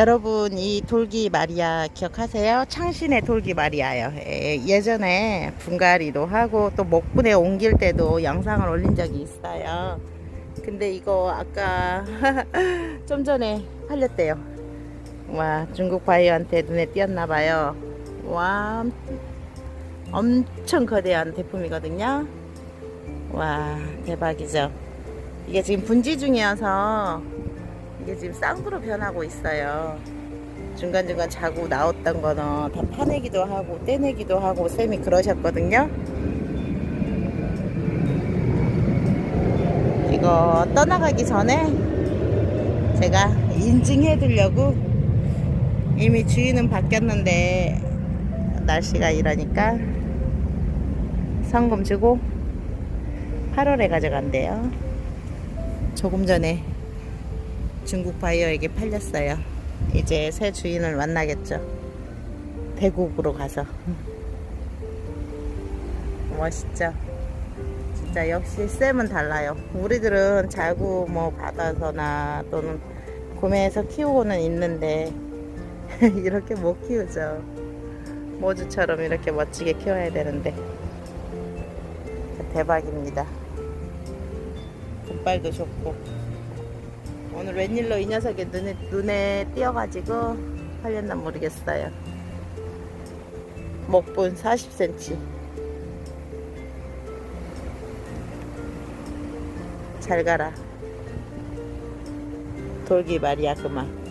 여러분 이 돌기 마리아 기억하세요? 창신의 돌기 마리아요. 예, 예전에 분갈이도 하고 또 목분에 옮길 때도 영상을 올린 적이 있어요. 근데 이거 아까 좀 전에 팔렸대요. 와 중국 바이어한테 눈에 띄었나 봐요. 와 엄청 거대한 제품이거든요. 와 대박이죠. 이게 지금 분지 중이어서 이게 지금 쌍두로 변하고 있어요. 중간중간 자고 나왔던 거는 다 파내기도 하고 떼내기도 하고 쌤이 그러셨거든요. 이거 떠나가기 전에 제가 인증해 두려고 이미 주인은 바뀌었는데 날씨가 이러니까 성금 주고 8월에 가져간대요. 조금 전에 중국 바이어에게 팔렸어요. 이제 새 주인을 만나겠죠. 대국으로 가서. 멋있죠? 진짜 역시 쌤은 달라요. 우리들은 자구 뭐 받아서나 또는 구매해서 키우고는 있는데 이렇게 못 키우죠. 모주처럼 이렇게 멋지게 키워야 되는데 대박입니다. 굿발도 좋고 오늘 웬일로 이 녀석이 눈에, 눈에 띄어가지고 팔렸나 모르겠어요. 목분 40cm. 잘 가라. 돌기 말이야, 그만.